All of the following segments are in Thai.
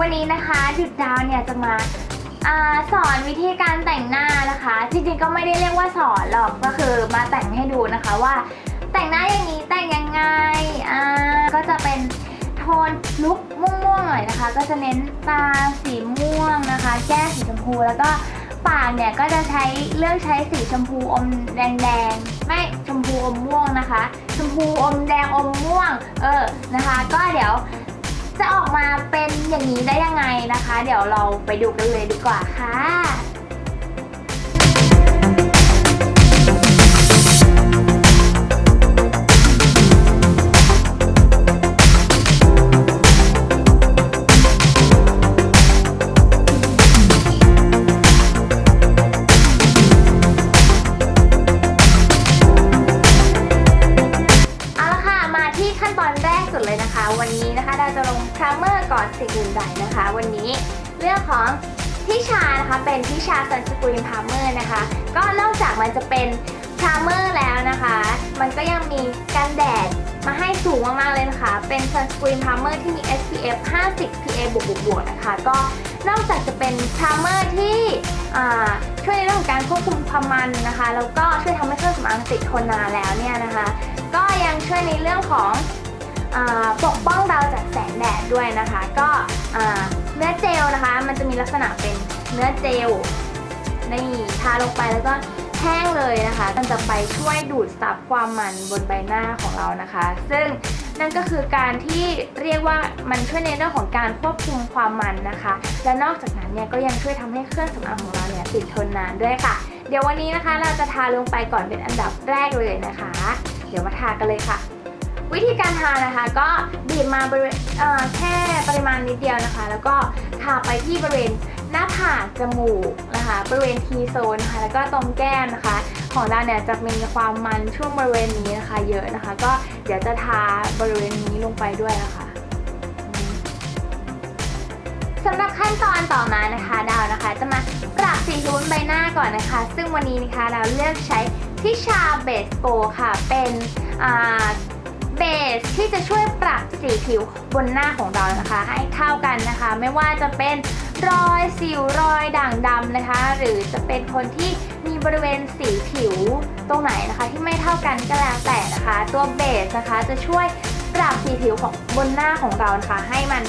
วันนี้นะคะดุดดาวเนี่ยจะมาอาสอนวิธีการแต่งหน้านะคะ จริงๆก็ไม่ได้เรียกว่าสอนหรอกก็คือมาแต่งให้ดูนะคะว่า แต่งหน้าอย่างนี้แต่งยังไงอ่าก็จะเป็นโทนลุคม่วงๆหน่อยนะคะ ก็จะเน้นตาสีม่วงนะคะ แก้มสีชมพูแล้วก็ปากเนี่ยก็จะใช้เลือกใช้สีชมพูอมแดงๆไม่ชมพูอมม่วงนะคะ ชมพูอมแดงอมม่วง เออนะคะ ก็เดี๋ยว จะออกมาเป็นอย่างนี้ได้ยังไงนะคะ เดี๋ยวเราไปดูกันเลยดีกว่าค่ะ มากๆเลยนะคะ เป็นซันสกรีนพรามเมอร์ที่มี SPF 50 PA บวกบวกๆนะคะ ก็นอกจากจะเป็นพรามเมอร์ที่ช่วยในเรื่องของการควบคุมความมันนะคะ แล้วก็ช่วยทำให้เครื่องสำอางติดทนนานแล้วเนี่ยนะคะ ก็ยังช่วยในเรื่องของอปกป้องเราจากแสงแดดด้วยนะคะ ก็เนื้อเจลนะคะ มันจะมีลักษณะเป็นเนื้อเจลนี่ทาลงไปแล้วก็ แห้งเลยนะคะ มันจะไปช่วยดูดซับความมันบนใบหน้าของเรานะคะ ซึ่งนั่นก็คือการที่เรียกว่ามันช่วยในเรื่องของการควบคุมความมันนะคะ และนอกจากนั้นเนี่ยก็ยังช่วยทำให้เครื่องสำอางของเราเนี่ยติดทนนานด้วยค่ะ เดี๋ยววันนี้นะคะเราจะทาลงไปก่อนเป็นอันดับแรกเลยนะคะ เดี๋ยวมาทากันเลยค่ะ วิธีการทานะคะก็บีบมาบริเวณแค่ปริมาณนิดเดียวนะคะ แล้วก็ทาไปที่บริเวณ หน้าผากจมูกนะคะบริเวณทีโซนนะคะแล้วก็ตรงแก้มนะคะ ของเราเนี่ยจะมีความมันช่วงบริเวณนี้นะคะเยอะนะคะ ก็เดี๋ยวจะทาบริเวณนี้ลงไปด้วยนะคะสำหรับขั้นตอนต่อมานะคะดาวนะคะ จะมาปรับสีผิวบนใบหน้าก่อนนะคะ ซึ่งวันนี้นะคะเราเลือกใช้ทิชาเบสโปค่ะ เป็นเบสที่จะช่วยปรับสีผิวบนหน้าของเรานะคะ ให้เท่ากันนะคะ ไม่ว่าจะเป็น รอยสิวรอยด่างดำนะคะ หรือจะเป็นคนที่มีบริเวณสีผิวตรงไหนนะคะ ที่ไม่เท่ากันก็แล้วแต่นะคะ ตัวเบสนะคะจะช่วยปรับสีผิวของบนหน้าของเรานะคะ ให้มัน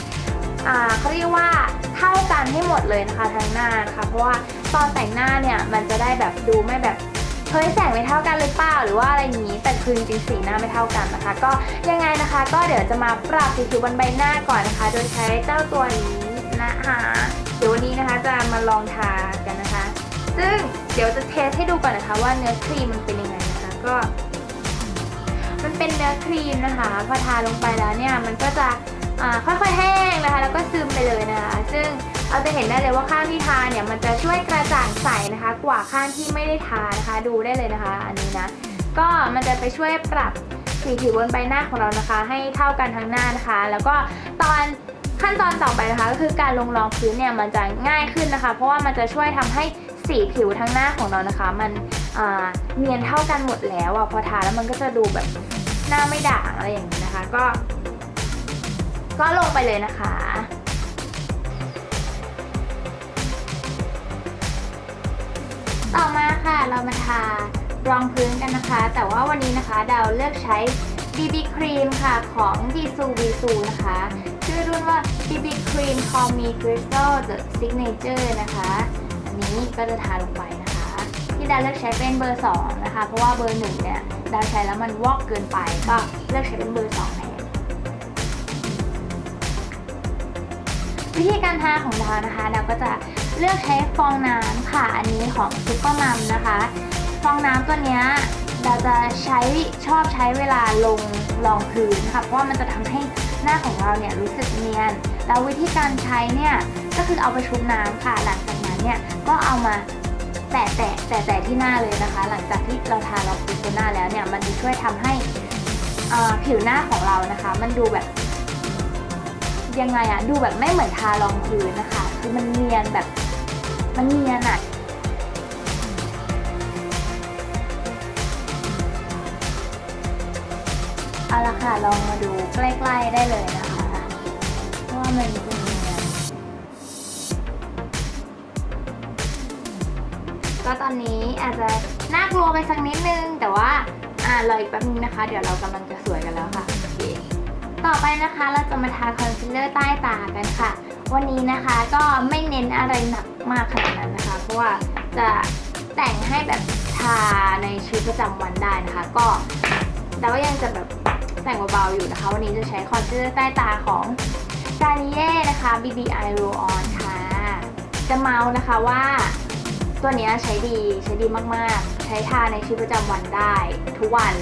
เขาเรียกว่าเท่ากันให้หมดเลยนะคะทั้งหน้านะคะเพราะว่าตอนแต่งหน้าเนี่ยมันจะได้แบบดูไม่แบบเฮ้ยแสงไม่เท่ากันหรือเปล่าหรือว่าอะไรอย่างนี้แต่คือจริงสีหน้าไม่เท่ากันนะคะ ก็ยังไงนะคะ ก็เดี๋ยวจะมาปรับสีผิวบนใบหน้าก่อนนะคะ โดยใช้เจ้าตัวนี้ นะคะเดี๋ยววันนี้นะคะจะมาลองทากันนะคะ ซึ่งเดี๋ยวจะเทสให้ดูก่อนนะคะว่าเนื้อครีมมันเป็นยังไงนะคะก็ มันเป็นเนื้อครีมนะคะพอทาลงไปแล้วเนี่ยมันก็จะค่อยๆแห้งนะคะ แล้วก็ซึมไปเลยนะคะ ซึ่งเราจะเห็นได้เลยว่าข้างที่ทาเนี่ยมันจะช่วยกระจ่างใสนะคะ กว่าข้างที่ไม่ได้ทานะคะ ดูได้เลยนะคะ อันนี้นะก็มันจะไปช่วยปรับสีผิวบนใบหน้าของเรานะคะ ให้เท่ากันทั้งหน้านะคะ แล้วก็ตอน ขั้นตอนต่อไปนะคะก็คือการลงรองพื้นเนี่ยมันจะง่ายขึ้นนะคะ เพราะว่ามันจะช่วยทำให้สีผิวทั้งหน้าของเรานะคะ มันเนียนเท่ากันหมดแล้วอะพอทาแล้วมันก็จะดูแบบหน้าไม่ด่างอะไรอย่างนี้นะคะ ก็ ก็ลงไปเลยนะคะต่อมาค่ะเรามาทารองพื้นกันนะคะ แต่ว่าวันนี้นะคะดาวเลือกใช้ BB Cream ค่ะของ b i s u b i s u นะคะ ชื่อรุ่นว่า BB Cream Call Me Crystal The Signature นะคะ อันนี้ก็จะทาลงไปนะคะ ที่ดาเลือกใช้เป็นเบอร์ 2 นะคะ เพราะว่าเบอร์ 1 เนี่ยดาใช้แล้วมันวอกเกินไป ก็เลือกใช้เป็นเบอร์ 2 แทนวิธีการทาของดาวนะคะดาวก็จะเลือกใช้ฟองน้ำค่ะ อันนี้ของซุปเปอร์มัมนะคะ ฟองน้ำตัวเนี้ย ดาจะใช้ชอบใช้เวลาลงรองพื้นค่ะเพราะว่ามันจะทำให้หน้าของเราเนี่ยรู้สึกเนียน แล้ววิธีการใช้เนี่ยก็คือเอาไปชุบน้ำค่ะ หลังจากนั้นเนี่ยก็เอามาแตะแตะแตะแตะที่หน้าเลยนะคะ หลังจากที่เราทารองพื้นบนหน้าแล้วเนี่ยมันจะช่วยทำให้อ่าผิวหน้าของเรานะคะ มันดูแบบยังไงอะดูแบบไม่เหมือนทารองพื้นนะคะ คือมันเนียนแบบมันเนียนอะ เอาละค่ะลองมาดูใกล้ๆได้เลยนะคะ ว่ามันเป็นก็ตอนนี้อาจจะน่ากลัวไปสักนิดนึง แต่ว่าอ่ารออีกแป๊บนึงนะคะ เดี๋ยวเรากำลังจะสวยกันแล้วค่ะโอเคต่อไปนะคะเราจะมาทาคอนซีลเลอร์ใต้ตากันค่ะ วันนี้นะคะก็ไม่เน้นอะไรหนักมากขนาดนั้นนะคะ เพราะว่าจะแต่งให้แบบทาในชีวิตประจำวันได้นะคะ ก็แต่ว่ายังจะแบบ แต่งเบาๆอยู่นะคะ วันนี้จะใช้คอนซีลเลอร์ใต้ตาของ g a r n i e r นะคะ BB Eye Roll On ค่ะ จะเมาส์นะคะว่า ตัวนี้ใช้ดีใช้ดีมากๆ ใช้ทาในชีวิตประจำวันได้ทุกวัน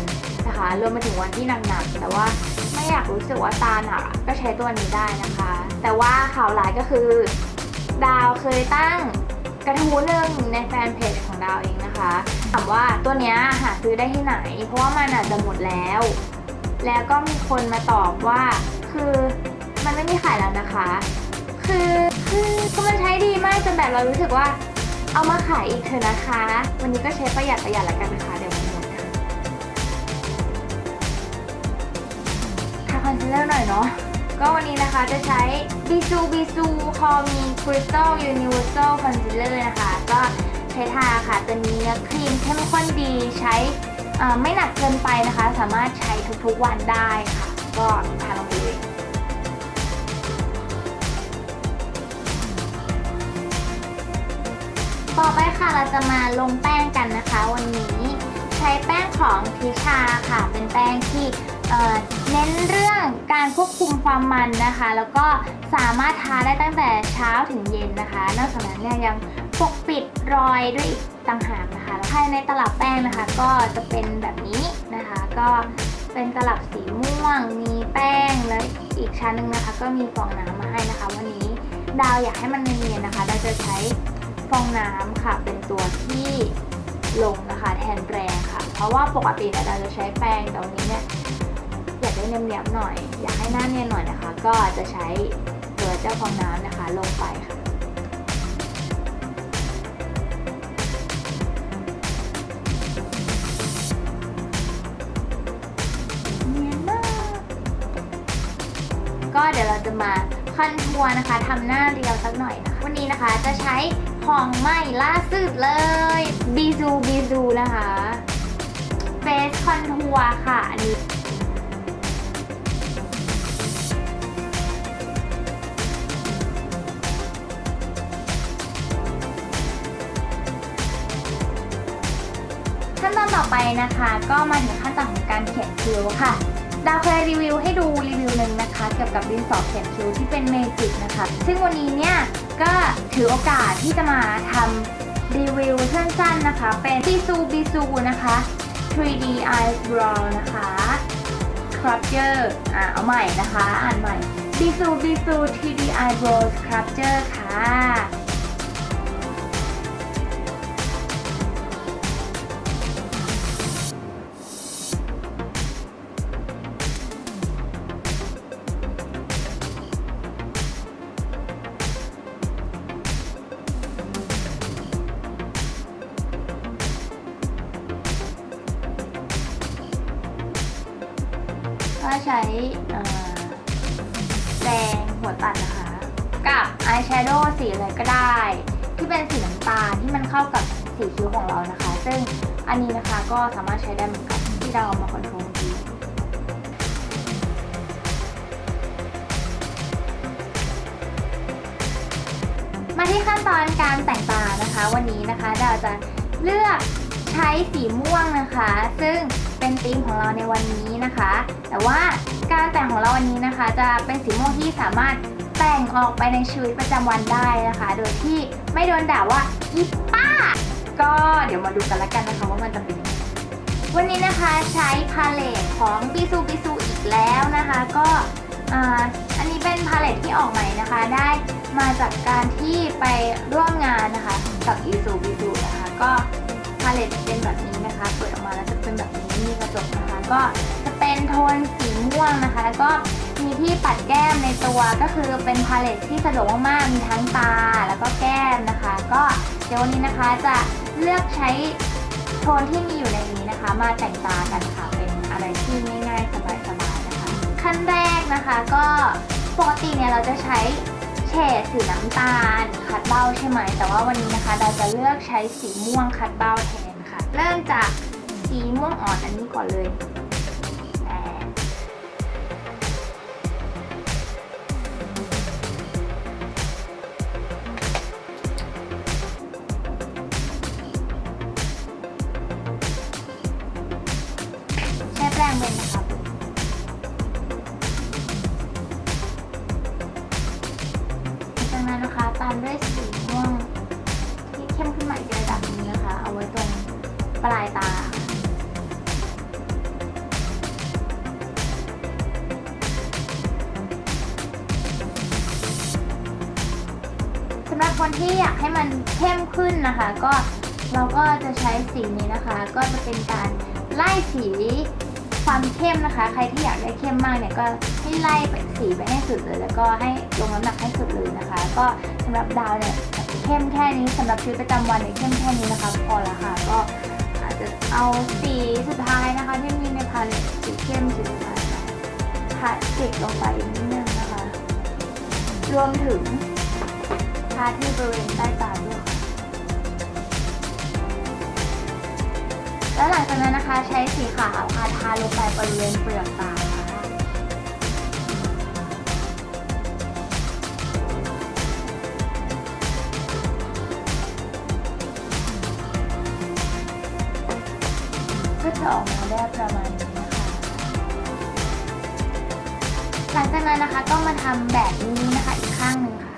นะคะรวมไปถึงวันที่หนักๆแต่ว่าไม่อยากรู้สึกว่าตาหนักก็ใช้ตัวนี้ได้นะคะ แต่ว่าข่าวร้ายก็คือ ดาวเคยตั้งกระทู้หนึ่งในแฟนเพจของดาวเองนะคะถามว่าตัวนี้หาซื้อได้ที่ไหน เพราะว่ามันอาจจะหมดแล้ว แล้วก็มีคนมาตอบว่า คือมันไม่มีขายแล้วนะคะ คือคือคือมันใช้ดีมากจนแบบเรารู้สึกว่า เอามาขายอีกเถอะนะคะ วันนี้ก็ใช้ประหยัดประหยัดละกันนะคะเดี๋ยวมันหมดค่ะทาคอนซีลเลอร์หน่อยเนาะก็วันนี้นะคะจะใช้บิซูบิซูคอมีคริสตัลยูนิเวอร์แซลคอนซีลเลอร์นะคะ ก็ใช้ทาค่ะ ตัวนี้เนื้อครีมเข้มข้นดีใช้ ไม่หนักเกินไปนะคะ สามารถใช้ทุกๆวันได้ค่ะ ก็ทาลงไปเลยต่อไปค่ะเราจะมาลงแป้งกันนะคะ วันนี้ใช้แป้งของทิชาค่ะ เป็นแป้งที่เอ่อเน้นเรื่องการควบคุมความมันนะคะ แล้วก็สามารถทาได้ตั้งแต่เช้าถึงเย็นนะคะ นอกจากนั้นเนี่ยยัง ปกปิดรอยด้วยอีกต่างหากนะคะแล้วภายในตลับแป้งนะคะ ก็จะเป็นแบบนี้นะคะ ก็เป็นตลับสีม่วง มีแป้งแล้วอีกชั้นหนึ่งนะคะ ก็มีฟองน้ำมาให้นะคะ วันนี้ดาวอยากให้มันเนียนๆนะคะ ดาวจะใช้ฟองน้ำค่ะ เป็นตัวที่ลงนะคะ แทนแปรงค่ะ เพราะว่าปกติเนี่ยเราจะใช้แปรงแต่วันนี้เนี่ยอยากได้เนียบๆหน่อย อยากให้หน้าเนียนหน่อยนะคะ ก็จะใช้ตัวเจ้าฟองน้ำนะคะ ลงไปค่ะ เดี๋ยวเราจะมาคอนทัวร์นะคะทำหน้าเรียวสักหน่อยนะคะ วันนี้นะคะจะใช้ของใหม่ล่าสุดเลยบีซูบีซูนะคะเฟสคอนทัวร์ค่ะอันนี้ขั้นตอนต่อไปนะคะ ก็มาถึงขั้นตอนของการเขียนคิ้วค่ะ ดาวเคยรีวิวให้ดูรีวิวหนึ่งนะคะเกี่ยวกับดินสอเขียนคิ้วที่เป็นเมจิกนะคะ ซึ่งวันนี้เนี่ยก็ถือโอกาสที่จะมาทำรีวิวสั้นๆนะคะ เป็นบิซูบิซูนะคะ 3D eyebrow นะคะ sculpture อ่าเอาใหม่นะคะ อ่านใหม่บิซูบิซู 3D eyebrow sculpture ค่ะ ก็ใช้เอ่อแรงหัวตัดนะคะ กับอายแชโดว์สีอะไรก็ได้ ที่เป็นสีน้ำตาลที่มันเข้ากับสีคิ้วของเรานะคะ ซึ่งอันนี้นะคะก็สามารถใช้ได้เหมือนกันที่เราเอามาคอนโทรลดีมาที่ขั้นตอนการแต่งตานะคะ วันนี้นะคะดาวจะเลือกใช้สีม่วงนะคะ ซึ่งเป็นธีมของเราในวันนี้นะคะ แต่ว่าการแต่งของเราวันนี้นะคะ จะเป็นสีม่วงที่สามารถแต่งออกไปในชีวิตประจำวันได้นะคะ โดยที่ไม่โดนด่าว่าอีป้า ก็เดี๋ยวมาดูกันละกันนะคะว่ามันจะเป็นยังไงวันนี้นะคะใช้พาเลตของบิซูบิซูอีกแล้วนะคะ ก็อ่าอันนี้เป็นพาเลตที่ออกใหม่นะคะ ได้มาจากการที่ไปร่วมงานนะคะกับบิซูบิซูนะคะก็พาเลตเป็นแบบนี้นะคะ เปิดออกมาแล้วจะเป็นแบบนี้มีกระจกนะคะ ก็ เป็นโทนสีม่วงนะคะ แล้วก็มีที่ปัดแก้มในตัวก็คือเป็นพาเลตที่สะดวกมากๆมีทั้งตาแล้วก็แก้มนะคะ ก็เดี๋ยววันนี้นะคะจะเลือกใช้โทนที่มีอยู่ในนี้นะคะ มาแต่งตากันค่ะเป็นอะไรที่ง่ายๆสบายๆนะคะ ขั้นแรกนะคะก็ปกติเนี่ยเราจะใช้เฉดสีน้ำตาลคัดเบ้าใช่ไหม แต่ว่าวันนี้นะคะเราจะเลือกใช้สีม่วงคัดเบ้าแทนค่ะ เริ่มจากสีม่วงอ่อนอันนี้ก่อนเลยามด้วยสีม่วงที่เข้มขึ้นมาอีกระดับนึงนะคะ เอาไว้ตรงปลายตา สำหรับคนที่อยากให้มันเข้มขึ้นนะคะ ก็เราก็จะใช้สีนี้นะคะ ก็จะเป็นการไล่สีความเข้มนะคะ ใครที่อยากได้เข้มมากเนี่ยก็ ให้ไล่ไปสีไปให้สุดเลย แล้วก็ให้ลงน้ำหนักให้สุดเลยนะคะ ก็สำหรับดาวเนี่ยเข้มแค่นี้สำหรับชีวิตประจำวันเนี่ยเข้มแค่นี้นะคะพอละค่ะก็อาจจะเอาสีสุดท้ายนะคะ ที่มีในพาเลตสีเข้มสีสุดท้ายค่ะทาติดลงไปนิดนึงนะคะ รวมถึงทาที่บริเวณใต้ตาด้วยค่ะแล้วหลังจากนั้นนะคะใช้สีขาวค่ะทาลงไปบริเวณเปลือกตา หลังจากนั้นนะคะก็มาทำแบบนี้นะคะอีกข้างหนึ่งค่ะ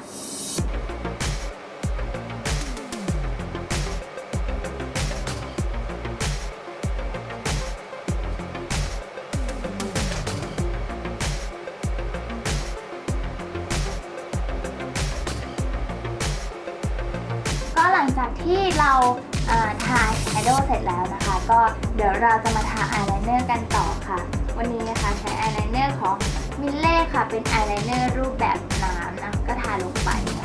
ก็หลังจากที่เราทาแชโดว์เสร็จแล้วนะคะ ก็เดี๋ยวเราจะมาทาอายไลเนอร์กันต่อค่ะ วันนี้นะคะใช้อายไลเนอร์ของ มิลเล่ค่ะเป็นอายไลเนอร์รูปแบบน้ำนะก็ทาลงไปนะ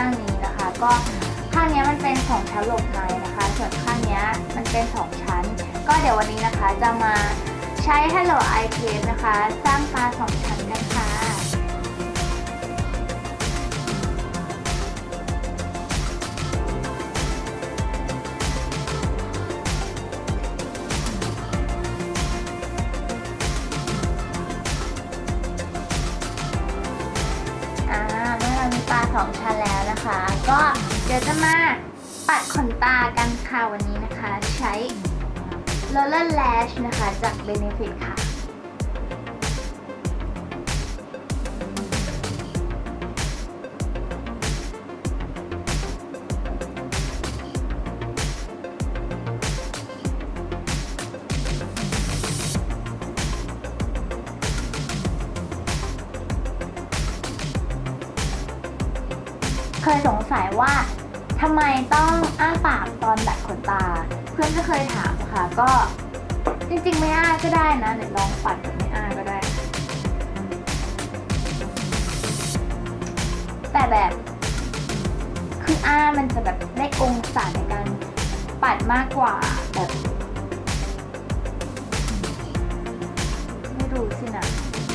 ข้างนี้นะคะ ก็ข้างนี้มันเป็นสองชั้นหลบในนะคะ ส่วนข้างนี้มันเป็นสองชั้น ก็เดี๋ยววันนี้นะคะจะมาใช้ Hello i c a s e นะคะ สร้างตาสองชั้นกันค่ะ ปัดขนตากันค่ะวันนี้นะคะ ใช้ Roller Lash นะคะ จาก Benefit ค่ะ เคยสงสัยว่า ทำไมต้องอ้าปากตอนดัดขนตา เพื่อนก็เคยถามค่ะ ก็จริงๆไม่อ้าก็ได้นะเดี๋ยวลองปัดแบบไม่อ้าก็ได้ แต่แบบคืออ้ามันจะแบบได้องศาในการปัดมากกว่าแบบไม่รู้สินะ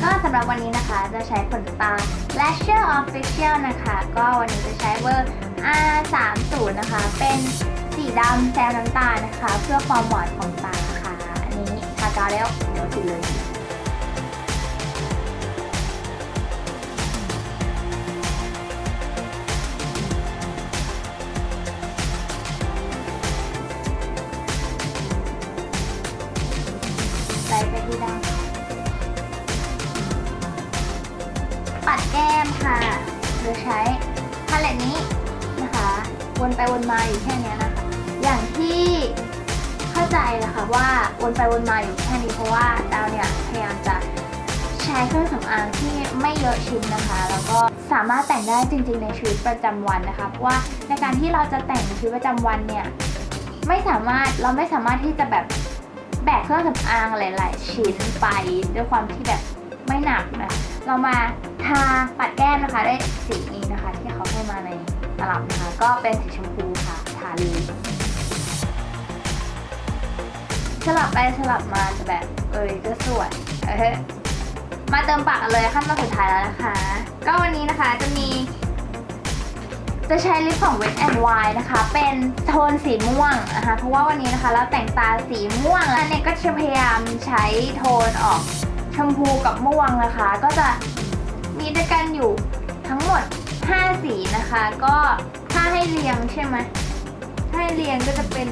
ก็สำหรับวันนี้นะคะจะใช้ขนตา Lasher Official นะคะ ก็วันนี้จะใช้เบอร์ R30 นะคะ เป็นสีดำแซมน้ำตาลนะคะ เพื่อความหวานของตาค่ะ อันนี้ทากาวแล้วเดี๋ยวติดเลยใส่ไปที่ดำปัดแก้มค่ะโดยใช้พาเลตนี้นะคะ วนไปวนมาอยู่แค่นี้นะคะ อย่างที่เข้าใจนะคะว่าวนไปวนมาอยู่แค่นี้เพราะว่าดาวเนี่ยพยายามจะใช้เครื่องสำอางที่ไม่เยอะชิ้นนะคะ แล้วก็สามารถแต่งได้จริง ๆ ในชีวิตประจำวันนะคะเพราะว่าในการที่เราจะแต่งในชีวิตประจำวันเนี่ยไม่สามารถเราไม่สามารถที่จะแบบแบกเครื่องสำอางหลาย ๆ ชิ้นไปด้วยความที่แบบไม่หนักนะเรามาทาปัดแก้มนะคะได้สีนี้นะคะ ที่เขาให้มาใน ตลับนะคะ ก็เป็นสีชมพูค่ะทาลีสลับไปสลับมาจะแบบเอ้ยก็สวยเออมาเติมปากกันเลยขั้นตอนสุดท้ายแล้วนะคะ ก็วันนี้นะคะจะมี จะใช้ลิปของ Wet n Wild นะคะ เป็นโทนสีม่วงนะคะ เพราะว่าวันนี้นะคะเราแต่งตาสีม่วงแล้วเนี่ยก็จะพยายามใช้โทนออกชมพูกับม่วงนะคะ ก็จะมีด้วยกันอยู่ทั้งหมด 5 สีนะคะ ก็ถ้าให้เรียงใช่ไหมถ้าให้เรียงก็จะเป็น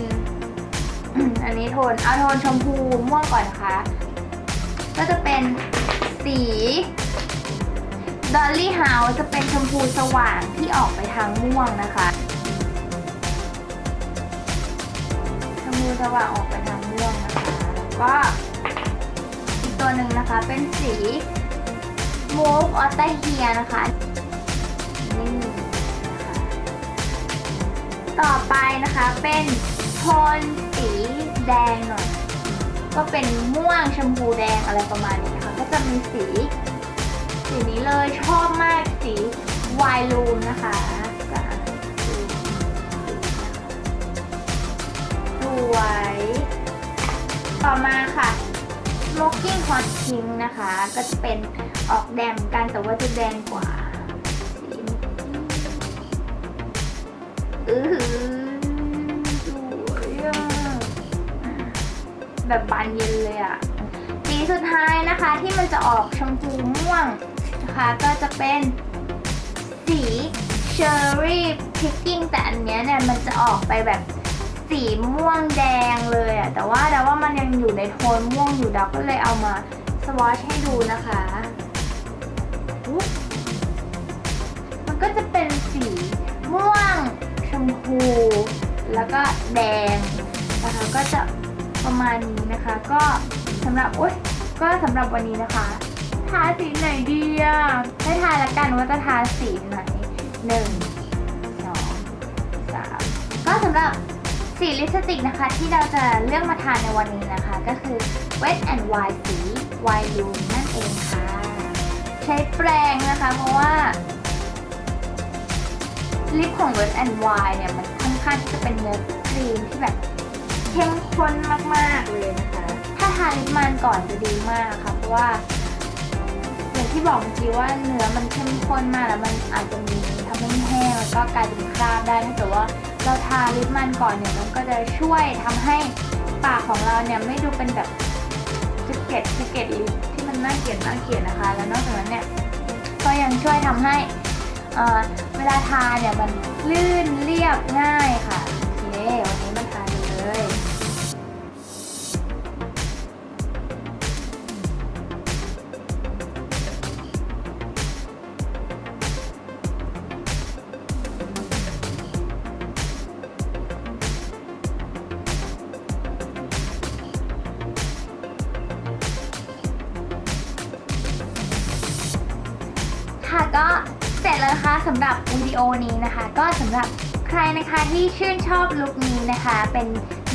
อันนี้โทน เอาโทนชมพูม่วงก่อนนะคะ ก็จะเป็นสีดอลลี่เฮาส์จะเป็นชมพูสว่างที่ออกไปทางม่วงนะคะ ชมพูสว่างออกไปทางม่วงนะคะแล้วก็อีกตัวหนึ่งนะคะเป็นสี Move o t a h e r นะคะ ต่อไปนะคะเป็นโทนสีแดงหน่อย ก็เป็นม่วงชมพูแดงอะไรประมาณนี้นะคะก็จะมีสี สีนี้เลยชอบมากสีวายลูมนะคะก็ดูสวย ต่อมาค่ะ smoking hot pink นะคะ ก็จะเป็นออกแดงกันแต่ว่าจะแดงกว่า อืออสวยอะแบบบานเย็นเลยอะสีสุดท้ายนะคะที่มันจะออกชมพูม่วงนะคะก็จะเป็นสีเชอร์รี่พิกกิ้งแต่อันเนี้ยเนี่ยมันจะออกไปแบบสีม่วงแดงเลยอะแต่ว่าดาว่ามันยังอยู่ในโทนม่วงอยู่ดาวก็เลยเอามาสวอชให้ดูนะคะมันก็จะเป็นสีม่วง มพู แล้วก็แดงนะคะก็จะประมาณนี้นะคะ ก็สำหรับอุ๊ยก็สำหรับวันนี้นะคะ ทาสีไหนดีอะให้ทายละกันว่าจะทาสีไหนหนึ่งสองสามก็สำหรับสีลิปสติกนะคะที่เราจะเลือกมาทานในวันนี้นะคะ ก็คือ Wet and Wild สี Wild นั่นเองค่ะ ใช้แปรงนะคะเพราะว่า ลิปของ Wet and Wild เนี่ยมันค่อนข้างที่จะเป็นเนื้อครีมที่แบบเข้มข้นมากๆเลยนะคะ ถ้าทาลิปมันก่อนจะดีมากค่ะ เพราะว่าอย่างที่บอกเมื่อกี้ว่าเนื้อมันเข้มข้นมากแล้วมันอาจจะมีทำให้แห้งแล้วก็กลายเป็นคราบได้ถ้าเกิดว่าเราทาลิปมันก่อนเนี่ยมันก็จะช่วยทำให้ปากของเราเนี่ยไม่ดูเป็นแบบสเก็ตสเก็ตลิปที่มันน่าเกลียดน่าเกลียดนะคะ แล้วนอกจากนั้นเนี่ยก็ยังช่วยทำให้ เอ่อเวลาทาเนี่ยมันลื่นเรียบง่ายค่ะ โอเค วันนี้มันทานเลยำหรับวิดีโอนี้นะคะ ก็สำหรับใครนะคะที่ชื่นชอบลุคนี้นะคะ เป็น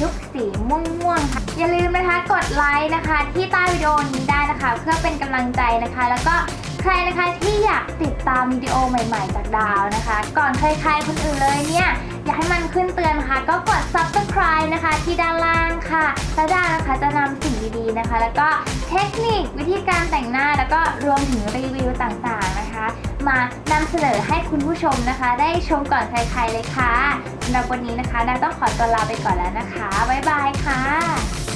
ลุคสีม่วงๆค่ะอย่าลืมนะคะกดไลค์นะคะ ที่ใต้วิดีโอนี้ได้นะคะ เพื่อเป็นกำลังใจนะคะ แล้วก็ใครนะคะที่อยากติดตามวิดีโอใหม่ๆ จากดาวนะคะ ก่อนใครๆคนอื่นเลยเนี่ย อยากให้มันขึ้นเตือนค่ะก็กด subscribe นะคะที่ด้านล่างค่ะแล้วดาวนะคะจะนำสิ่งดีๆนะคะ แล้วก็เทคนิควิธีการแต่งหน้าแล้วก็รวมถึงรีวิวต่างๆ มานำเสนอให้คุณผู้ชมนะคะ ได้ชมก่อนใครๆเลยค่ะสำหรับวันนี้นะคะดาต้องขอตัวลาไปก่อนแล้วนะคะ บ๊ายบายค่ะ